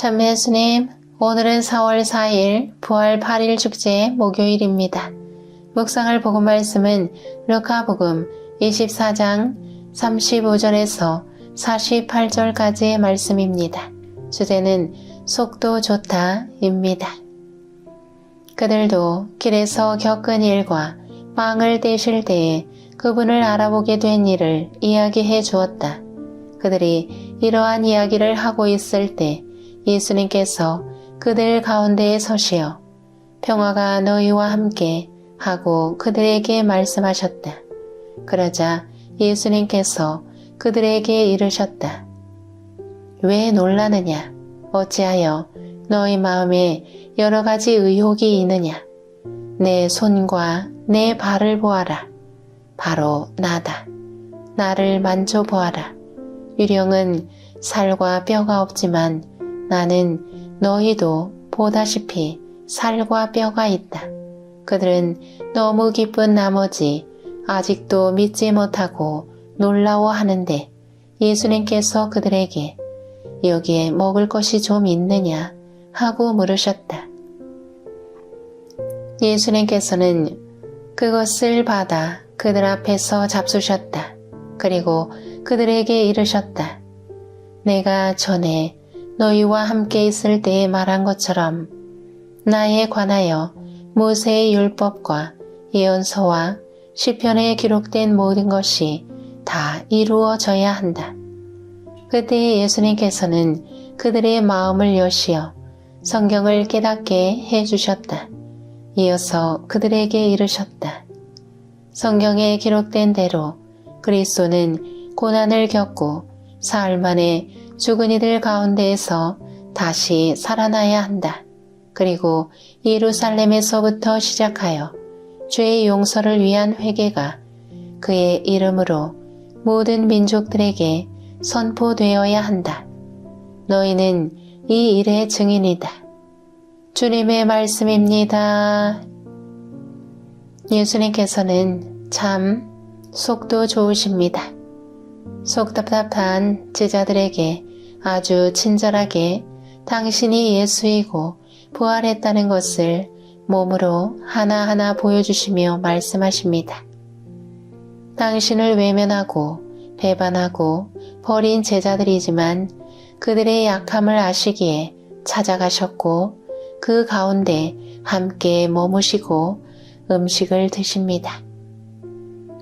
참매 예수님, 오늘은 4월 4일 부활 8일 축제 목요일입니다. 묵상할 복음 말씀은 루카복음 24장 35절에서 48절까지의 말씀입니다. 주제는 속도 좋다입니다. 그들도 길에서 겪은 일과 빵을 떼실 때에 그분을 알아보게 된 일을 이야기해 주었다. 그들이 이러한 이야기를 하고 있을 때 예수님께서 그들 가운데에 서시어 평화가 너희와 함께 하고 그들에게 말씀하셨다. 그러자 예수님께서 그들에게 이르셨다. 왜 놀라느냐? 어찌하여 너희 마음에 여러 가지 의혹이 있느냐? 내 손과 내 발을 보아라. 바로 나다. 나를 만져보아라. 유령은 살과 뼈가 없지만 나는 너희도 보다시피 살과 뼈가 있다. 그들은 너무 기쁜 나머지 아직도 믿지 못하고 놀라워하는데 예수님께서 그들에게 여기에 먹을 것이 좀 있느냐 하고 물으셨다. 예수님께서는 그것을 받아 그들 앞에서 잡수셨다. 그리고 그들에게 이르셨다. 내가 전에 너희와 함께 있을 때에 말한 것처럼 나에 관하여 모세의 율법과 예언서와 시편에 기록된 모든 것이 다 이루어져야 한다. 그때 예수님께서는 그들의 마음을 여시어 성경을 깨닫게 해 주셨다. 이어서 그들에게 이르셨다. 성경에 기록된 대로 그리스도는 고난을 겪고 사흘 만에 죽은 이들 가운데에서 다시 살아나야 한다. 그리고 예루살렘에서부터 시작하여 죄의 용서를 위한 회개가 그의 이름으로 모든 민족들에게 선포되어야 한다. 너희는 이 일의 증인이다. 주님의 말씀입니다. 예수님께서는 참 속도 좋으십니다. 속 답답한 제자들에게 아주 친절하게 당신이 예수이고 부활했다는 것을 몸으로 하나하나 보여주시며 말씀하십니다. 당신을 외면하고 배반하고 버린 제자들이지만 그들의 약함을 아시기에 찾아가셨고 그 가운데 함께 머무시고 음식을 드십니다.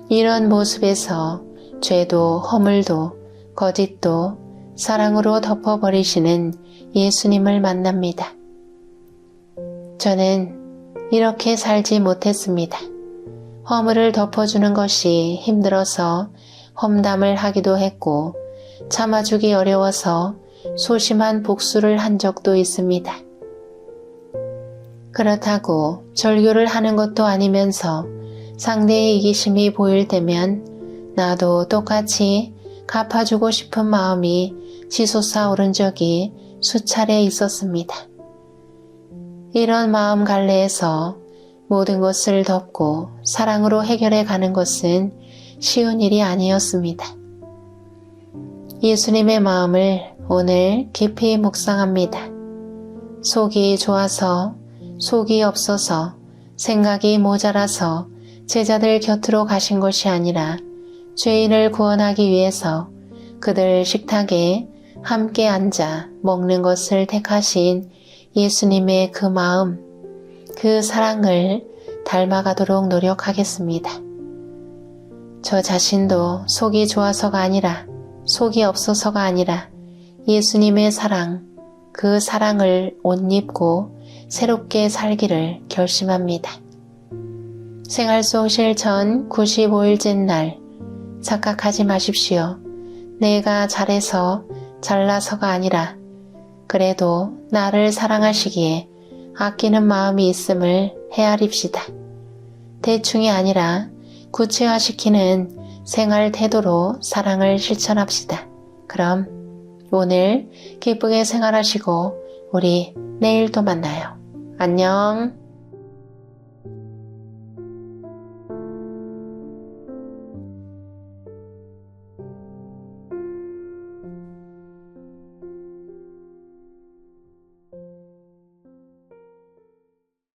이런 모습에서 죄도 허물도 거짓도 사랑으로 덮어버리시는 예수님을 만납니다. 저는 이렇게 살지 못했습니다. 허물을 덮어주는 것이 힘들어서 험담을 하기도 했고 참아주기 어려워서 소심한 복수를 한 적도 있습니다. 그렇다고 절교를 하는 것도 아니면서 상대의 이기심이 보일 때면 나도 똑같이 갚아주고 싶은 마음이 치솟아 오른 적이 수차례 있었습니다. 이런 마음 갈래에서 모든 것을 덮고 사랑으로 해결해 가는 것은 쉬운 일이 아니었습니다. 예수님의 마음을 오늘 깊이 묵상합니다. 속이 좋아서, 속이 없어서, 생각이 모자라서 제자들 곁으로 가신 것이 아니라 죄인을 구원하기 위해서 그들 식탁에 함께 앉아 먹는 것을 택하신 예수님의 그 마음, 그 사랑을 닮아가도록 노력하겠습니다. 저 자신도 속이 좋아서가 아니라 속이 없어서가 아니라 예수님의 사랑, 그 사랑을 옷 입고 새롭게 살기를 결심합니다. 생활 속 실천 95일째 날 착각하지 마십시오. 내가 잘해서 잘나서가 아니라 그래도 나를 사랑하시기에 아끼는 마음이 있음을 헤아립시다. 대충이 아니라 구체화시키는 생활 태도로 사랑을 실천합시다. 그럼 오늘 기쁘게 생활하시고 우리 내일 또 만나요. 안녕.